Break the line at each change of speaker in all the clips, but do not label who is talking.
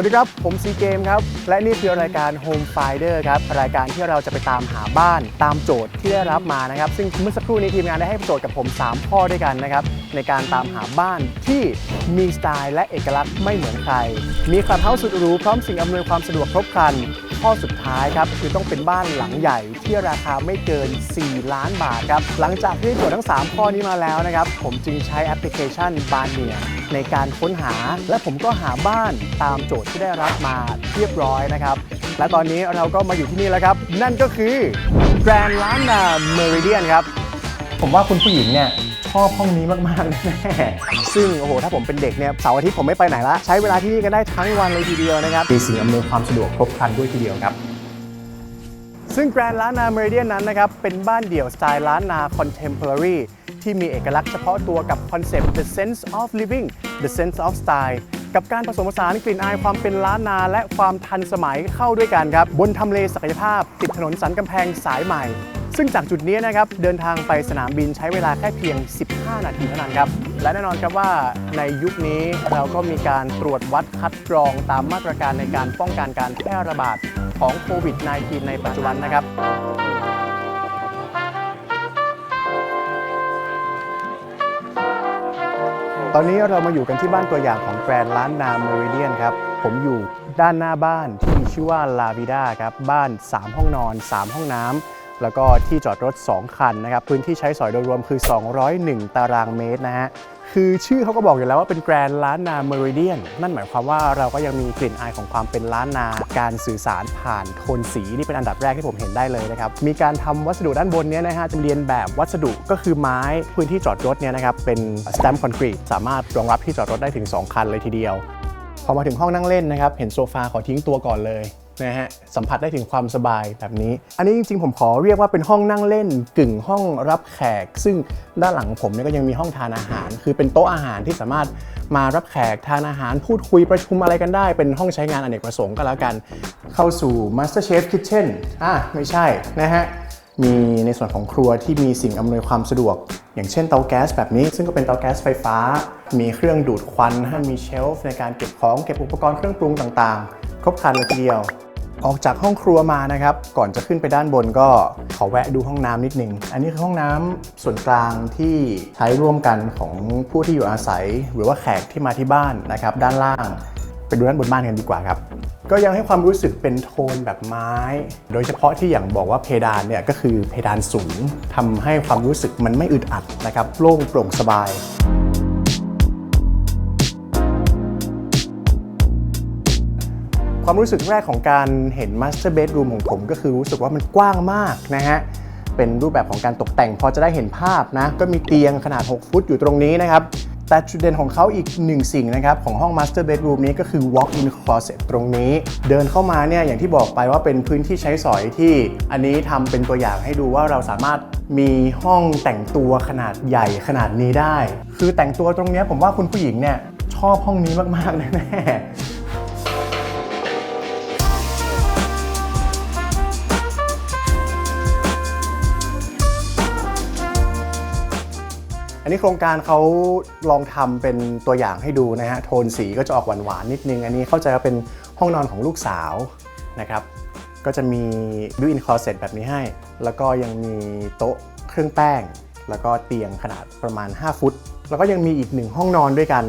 วัสดีครับ ผมซีเกมครับ และนี่คือรายการ Home Finder ครับ รายการที่เราจะไปตามหาบ้านตามโจทย์ที่ได้รับมานะครับ ซึ่งเมื่อสักครู่นี้ทีมงานได้ให้โจทย์กับผม 3 ข้อด้วยกันนะครับ ในการตามหาบ้านที่มีสไตล์และเอกลักษณ์ไม่เหมือนใคร มีคลับเฮาส์สุดหรูพร้อมสิ่งอำนวยความสะดวกครบครัน ข้อสุดท้ายครับคือต้องเป็นบ้านหลังใหญ่ที่ราคาไม่เกิน 4 ล้านบาทครับหลังจากที่ได้โจทย์ทั้ง 3 ข้อนี้มาแล้วนะครับ ผมจึงใช้แอปพลิเคชันบานเนียในการค้นหา และผมก็หาบ้านตามโจทย์ที่ได้รับมาเรียบร้อยนะครับ และตอนนี้เราก็มาอยู่ที่นี่แล้วครับ นั่นก็คือแกรนด์ล้านนาเมริเดียนครับผมว่าคุณผู้หญิงเนี่ย ชอบห้องนี้มากๆแน่ๆซึ่งโอ้โหถ้าผมเป็นเด็กเนี่ยเสาร์อาทิตย์ผมไม่ไปไหนละใช้เวลาที่นี่กันได้ทั้งวันเลยทีเดียวนะครับมีสิ่งอำนวยความสะดวกครบครันด้วยทีเดียวครับซึ่งแกรนด์ล้านนาเมริเดียนนั้นนะครับเป็นบ้านเดี่ยวสไตล์ล้านนา contemporary ที่มีเอกลักษณ์เฉพาะตัวกับคอนเซปต์ the sense of living the sense of style กับการผสมผสานกลิ่นอายความเป็นล้านนา และความทันสมัยเข้าด้วยกันครับ บนทำเลศักยภาพ ติดถนนสันกำแพงสายใหม่ ซึ่งจากจุดนี้นะครับเดินทางไปสนามบินใช้เวลาแค่เพียง 15 นาทีเท่านั้นครับและแน่นอนครับว่าในยุคนี้เราก็มีการตรวจวัดคัดกรองตามมาตรการในการป้องกันการแพร่ระบาดของโควิด -19 ในปัจจุบันนะครับตอนนี้เรามาอยู่กันที่บ้านตัวอย่างของแกรนด์ล้านนาเมริเดียนครับ ผมอยู่ด้านหน้าบ้านที่มีชื่อว่าลาวิดาครับ บ้าน 3 ห้องนอน 3 ห้องน้ำ แล้วก็ที่จอดรถ 2 คันนะครับ พื้นที่ใช้สอยโดยรวมคือ 201 ตารางเมตรนะฮะ คือชื่อเขาก็บอกอยู่แล้วว่าเป็นแกรนด์ล้านนาเมริเดียน นั่นหมายความว่าเราก็ยังมีกลิ่นอายของความเป็นล้านนา การสื่อสารผ่านโทนสีนี่เป็นอันดับแรกที่ผมเห็นได้เลยนะครับ มีการทำวัสดุด้านบนเนี้นะฮะจะเรียนแบบวัสดุก็คือไม้พื้นที่จอดรถเนี่ยนะครับเป็นสแตมป์คอนกรีตสามารถรองรับที่จอดรถได้ถึง 2 คันเลยทีเดียว พอมาถึงห้องนั่งเล่นนะครับเห็นโซฟาขอทิ้งตัวก่อนเลย นะฮะสัมผัสได้ถึงความสบายแบบนี้ อันนี้จริงๆ ผมขอเรียกว่าเป็นห้องนั่งเล่นกึ่งห้องรับแขก ซึ่งด้านหลังผมเนี่ยก็ยังมีห้องทานอาหาร คือเป็นโต๊ะอาหารที่สามารถมารับแขกทานอาหารพูดคุยประชุมอะไรกันได้ เป็นห้องใช้งานอเนกประสงค์ก็แล้วกัน เข้าสู่ Master Chef Kitchen อะไม่ใช่นะฮะมีในส่วนของครัวที่มีสิ่งอำนวยความสะดวก อย่างเช่นเตาแก๊สแบบนี้ ซึ่งก็เป็นเตาแก๊สไฟฟ้า มีเครื่องดูดควันฮะมีเชลฟ์ในการเก็บของเก็บอุปกรณ์เครื่องปรุงต่างๆ ครบครันเลยทีเดียว ออกจากห้องครัวมานะครับ ก่อนจะขึ้นไปด้านบนก็ขอแวะดูห้องน้ำนิดนึง อันนี้คือห้องน้ำส่วนกลางที่ใช้ร่วมกันของผู้ที่อยู่อาศัย หรือว่าแขกที่มาที่บ้านนะครับ ด้านล่างไปดูด้านบนบ้านกันดีกว่าครับก็ยังให้ความรู้สึกเป็นโทนแบบไม้ โดยเฉพาะที่อย่างบอกว่าเพดานเนี่ยก็คือเพดานสูงทำให้ความรู้สึกมันไม่อึดอัดนะครับ โล่งโปร่งสบาย ความรู้สึกแรกของการเห็น Master Bedroom ของผมก็คือรู้สึกว่ามันกว้างมากนะฮะ เป็นรูปแบบของการตกแต่งพอจะได้เห็นภาพนะ ก็มีเตียงขนาด 6 ฟุตอยู่ตรงนี้นะครับ แต่จุดเด่นของเขาอีกหนึ่งสิ่งนะครับ ของห้อง Master Bedroom นี้ก็คือ Walk-in Closet ตรงนี้ เดินเข้ามาเนี่ยอย่างที่บอกไปว่าเป็นพื้นที่ใช้สอยที่อันนี้ทำเป็นตัวอย่างให้ดูว่าเราสามารถมีห้องแต่งตัวขนาดใหญ่ขนาดนี้ได้ คือแต่งตัวตรงนี้ผมว่าคุณผู้หญิงเนี่ยชอบห้องนี้มากๆแน่ๆ นนี้โครงการเขาลองทำเป็นตัวอย่างให้ดูนะฮะโทนสีก็จะออกหวานๆนิดนึง อันนี้เข้าใจว่าเป็นห้องนอนของลูกสาวนะครับก็จะมี built-in closet แบบนี้ให้ แล้วก็ยังมีโต๊ะเครื่องแป้ง แล้วก็เตียงขนาดประมาณ 5 ฟุต แล้วก็ยังมีอีกหนึ่งห้องนอนด้วยกัน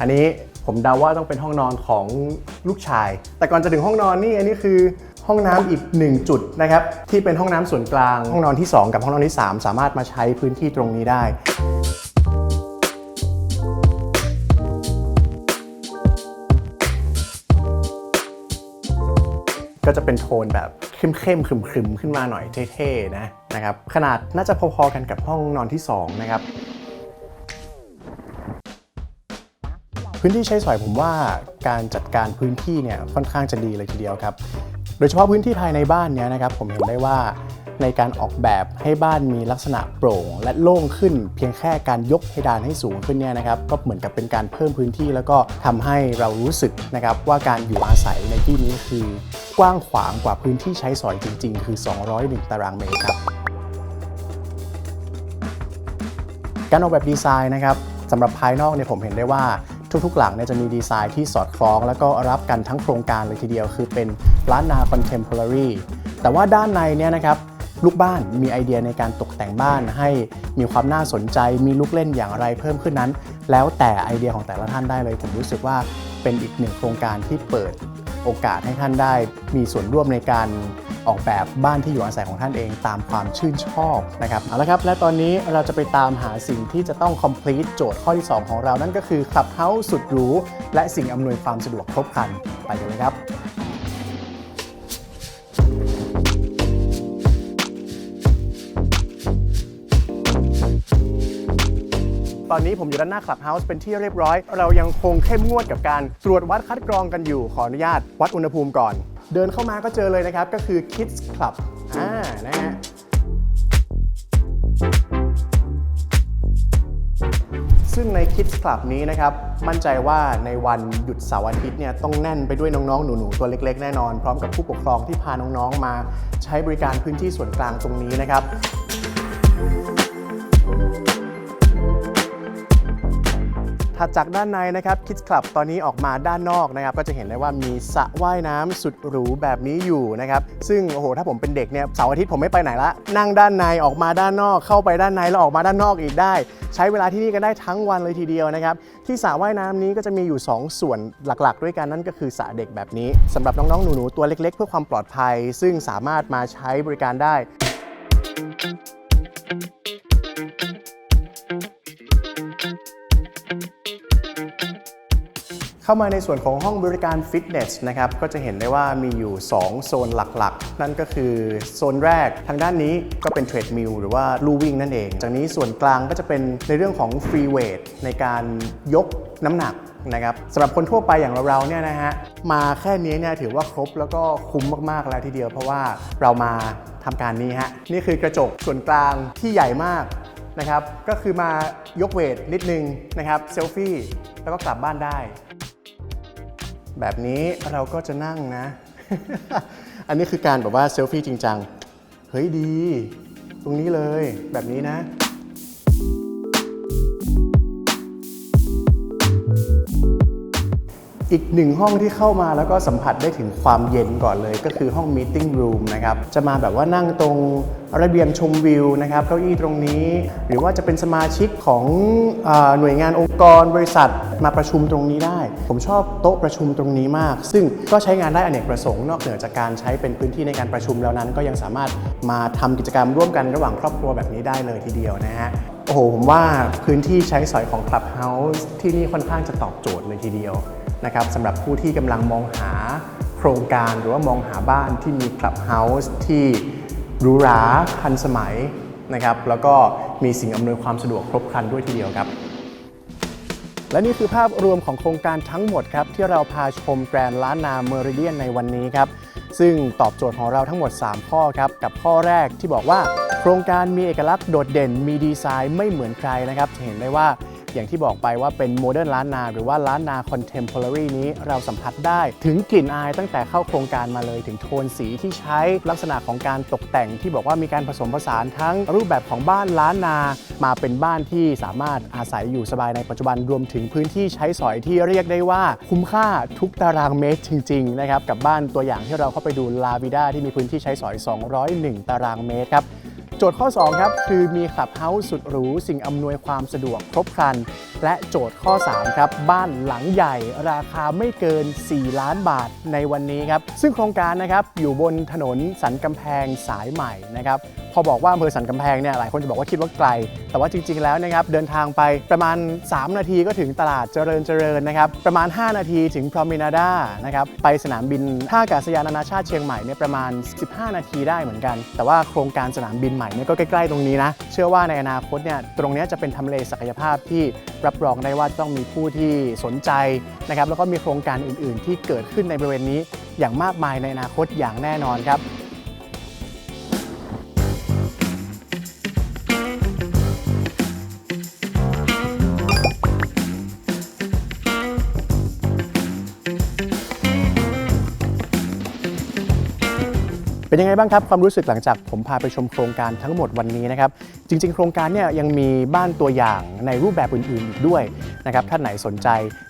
อันนี้ผมเดาว่าต้องเป็นห้องนอนของลูกชาย แต่ก่อนจะถึงห้องนอนนี่อันนี้คือ ห้องน้ำอีก 1 จุดนะครับที่เป็นห้องน้ำส่วนกลาง ห้องนอนที่ 2 กับห้องนอนที่ 3 สามารถมาใช้พื้นที่ตรงนี้ได้ก็จะเป็นโทนแบบเข้มๆขรึมๆ ขึ้นมาหน่อยเท่ๆนะนะครับ ขนาดน่าจะพอๆกันกับห้องนอนที่ 2 นะครับ พื้นที่ใช้สอยผมว่าการจัดการพื้นที่เนี่ยค่อนข้างจะดีเลยทีเดียวครับ โดยเฉพาะพื้นที่ภายในบ้านเนี่ยนะครับผมเห็นได้ว่าในการออกแบบให้บ้านมีลักษณะโปร่ง และโล่งขึ้น เพียงแค่การยกเพดานให้สูงขึ้นเนี่ยนะครับก็เหมือนกับเป็นการเพิ่มพื้นที่ แล้วก็ทำให้เรารู้สึกนะครับว่าการอยู่อาศัยในที่นี้คือกว้างขวางกว่าพื้นที่ใช้สอยจริง ๆ คือ 201 ตารางเมตรครับการออกแบบดีไซน์นะครับสำหรับภายนอกเนี่ยผมเห็นได้ว่า ทุกๆ หลังเนี่ยจะมีดีไซน์ที่สอดคล้อง แล้วก็รับกันทั้งโครงการเลยทีเดียว คือเป็นล้านนาคอนเทมพอร์ r y แต่ว่าด้านในเนี่ยนะครับลูกบ้านมีไอเดียในการตกแต่งบ้านให้มีความน่าสนใจ มีลูกเล่นอย่างไรเพิ่มขึ้นนั้น แล้วแต่ไอเดียของแต่ละท่านได้เลย ผมรู้สึกว่าเป็นอีกหนึ่งโครงการที่เปิดโอกาสให้ท่านได้ มีส่วนร่วมในการ ออกแบบบ้านที่อยู่อาศัยของท่านเองตามความชื่นชอบนะครับเอาละครับ และตอนนี้เราจะไปตามหาสิ่งที่จะต้อง complete โจทย์ข้อที่ 2 ของเรานั่นก็คือ Clubhouse สุดหรูและสิ่งอำนวยความสะดวกครบครันไปกันเลยครับตอนนี้ผมอยู่ด้านหน้า Clubhouse เป็นที่เรียบร้อย เรายังคงเข้มงวดกับการตรวจวัดคัดกรองกันอยู่ ขออนุญาตวัดอุณหภูมิก่อน เดินเข้ามาก็เจอเลยนะครับ ก็คือ Kids Club อ่านะฮะซึ่งใน Kids Club นี้นะครับ มั่นใจว่าในวันหยุดเสาร์อาทิตย์เนี่ยต้องแน่นไปด้วยน้อง ๆ หนู ๆ ตัวเล็ก ๆ แน่นอน พร้อมกับผู้ปกครองที่พาน้อง ๆ มาใช้บริการพื้นที่ส่วนกลางตรงนี้นะครับ ถัดจากด้านในนะครับ Kids Club ตอนนี้ออกมาด้านนอกนะครับ ก็จะเห็นได้ว่ามีสระว่ายน้ำสุดหรูแบบนี้อยู่นะครับ ซึ่งโอ้โหถ้าผมเป็นเด็กเนี่ยเสาร์อาทิตย์ผมไม่ไปไหนละ นั่งด้านในออกมาด้านนอก เข้าไปด้านในแล้วออกมาด้านนอกอีกได้ ใช้เวลาที่นี่กันได้ทั้งวันเลยทีเดียวนะครับ ที่สระว่ายน้ำนี้ก็จะมีอยู่ 2 ส่วนหลักๆ ด้วยกันนั่นก็คือสระเด็กแบบนี้สำหรับน้องๆหนูๆตัวเล็ก ๆ เพื่อความปลอดภัย ซึ่งสามารถมาใช้บริการได้ เข้ามาในส่วนของห้องบริการฟิตเนสนะครับก็จะเห็นได้ว่ามีอยู่ 2 โซนหลักๆ นั่นก็คือโซนแรกทางด้านนี้ก็เป็นเทรดมิลหรือว่าลู่วิ่งนั่นเอง จากนี้ส่วนกลางก็จะเป็นในเรื่องของฟรีเวทในการยกน้ำหนักนะครับสำหรับคนทั่วไปอย่างเราๆเนี่ยนะฮะมาแค่นี้เนี่ยถือว่าครบแล้วก็คุ้มมากๆแล้วทีเดียว เพราะว่าเรามาทำการนี้ฮะนี่คือกระจกส่วนกลางที่ใหญ่มากนะครับก็คือมายกเวทนิดนึงนะครับเซลฟี่แล้วก็กลับบ้านได้ แบบนี้เราก็จะนั่งนะ อันนี้คือการแบบว่าเซลฟี่จริงจัง เฮ้ยดี ตรงนี้เลยแบบนี้นะ อีกหนึ่งห้องที่เข้ามาแล้วก็สัมผัสได้ถึงความเย็นก่อนเลย ก็คือห้อง meeting room นะครับ จะมาแบบว่านั่งตรงระเบียงชมวิวนะครับเก้าอี้ตรงนี้ หรือว่าจะเป็นสมาชิกของอหน่วยงานองค์กรบริษัทมาประชุมตรงนี้ได้ ผมชอบโต๊ะประชุมตรงนี้มาก ซึ่งก็ใช้งานได้อเนกประสงค์นอกเหนือจากการใช้เป็นพื้นที่ในการประชุมแล้วนั้น ก็ยังสามารถมาทำกิจกรรมร่วมกันระหว่างครอบครัวแบบนี้ได้เลยทีเดียวนะฮะโอ้โหผมว่าพื้นที่ใช้สอยของ Clubhouse ที่นี่ค่อนข้างจะตอบโจทย์เลยทีเดียว นะครับสำหรับผู้ที่กำลังมองหาโครงการหรือว่ามองหาบ้านที่มีคลับเฮาส์ที่หรูหราทันสมัยนะครับแล้วก็มีสิ่งอำนวยความสะดวกครบครันด้วยทีเดียวครับ และนี่คือภาพรวมของโครงการทั้งหมดครับที่เราพาชมแกรนด์ล้านนาเมอริเดียนในวันนี้ครับซึ่งตอบโจทย์ของเราทั้งหมด 3 ข้อครับกับข้อแรกที่บอกว่า โครงการมีเอกลักษณ์โดดเด่น มีดีไซน์ไม่เหมือนใครนะครับจะเห็นได้ว่า อย่างที่บอกไปว่าเป็นโมเดิร์นล้านนาหรือว่าล้านนาคอนเทมพอร์ r y นี้เราสัมผัสได้ถึงกลิ่นอายตั้งแต่เข้าโครงการมาเลยถึงโทนสีที่ใช้ลักษณะของการตกแต่งที่บอกว่ามีการผสมผสานทั้งรูปแบบของบ้านล้านนามาเป็นบ้านที่สามารถอาศัยอยู่สบายในปัจจุบันรวมถึงพื้นที่ใช้สอยที่เรียกได้ว่าคุ้มค่าทุกตารางเมตรจริงๆนะครับกับบ้านตัวอย่างที่เราเข้าไปดูลาวิด้าที่มีพื้นที่ใช้สอย 201 ตารางเมตรครับ จทย์ข้อ 2 ครับ คือมีคลับเฮาส์สุดหรู สิ่งอำนวยความสะดวกครบครัน และโจทย์ข้อ 3 ครับ บ้านหลังใหญ่ ราคาไม่เกิน 4 ล้านบาทในวันนี้ครับ ซึ่งโครงการนะครับอยู่บนถนนสันกำแพงสายใหม่นะครับ พอบอกว่าอำเภอสันกำแพงเนี่ยหลายคนจะบอกว่าคิดว่าไกล แต่ว่าจริง ๆ แล้วนะครับเดินทางไปประมาณ 3 นาทีก็ถึงตลาดเจริญเจริญนะครับประมาณ 5 นาทีถึงพรอมินาดานะครับไปสนามบินท่าอากาศยานนานาชาติเชียงใหม่เนี่ยประมาณ 15 นาทีได้เหมือนกัน แต่ว่าโครงการสนามบินใหม่เนี่ยก็ใกล้ๆตรงนี้นะเชื่อว่าในอนาคตเนี่ยตรงนี้จะเป็นทำเลศักยภาพที่รับรองได้ว่าต้องมีผู้ที่สนใจนะครับแล้วก็มีโครงการอื่น ๆ ที่เกิดขึ้นในบริเวณนี้อย่างมากมายในอนาคตอย่างแน่นอนครับ เป็นยังไงบ้างครับความรู้สึกหลังจากผมพาไปชมโครงการทั้งหมดวันนี้นะครับจริง ๆ โครงการเนี่ยยังมีบ้านตัวอย่างในรูปแบบอื่นๆอีกด้วยนะครับท่านไหนสนใจ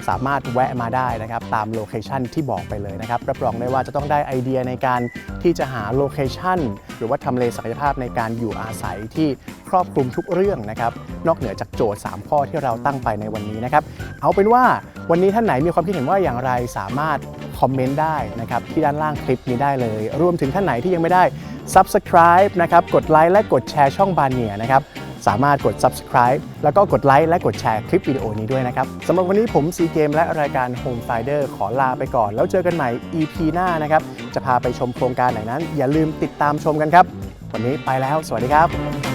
สามารถแวะมาได้นะครับตามโลเคชันที่บอกไปเลยนะครับรับรองได้ว่าจะต้องได้ไอเดียในการที่จะหาโลเคชันหรือว่าทำเลศักยภาพในการอยู่อาศัยที่ครอบคลุมทุกเรื่องนะครับนอกเหนือจากโจทย์ 3 ข้อที่เราตั้งไปในวันนี้นะครับเอาเป็นว่าวันนี้ท่านไหนมีความคิดเห็นว่าอย่างไรสามารถคอมเมนต์ได้นะครับที่ด้านล่างคลิปนี้ได้เลย รวมถึงท่านไหนที่ที่ยังไม่ได้ Subscribe นะครับกดไลค์และกดแชร์ช่องบานเนียนะครับสามารถกด subscribe แล้วก็กดไลค์และกดแชร์คลิปวิดีโอนี้ด้วยนะครับสำหรับวันนี้ผมซีเกมและรายการ Home Finder ขอลาไปก่อน แล้วเจอกันใหม่ EP หน้านะครับจะพาไปชมโครงการไหนนั้น อย่าลืมติดตามชมกันครับ วันนี้ไปแล้ว สวัสดีครับ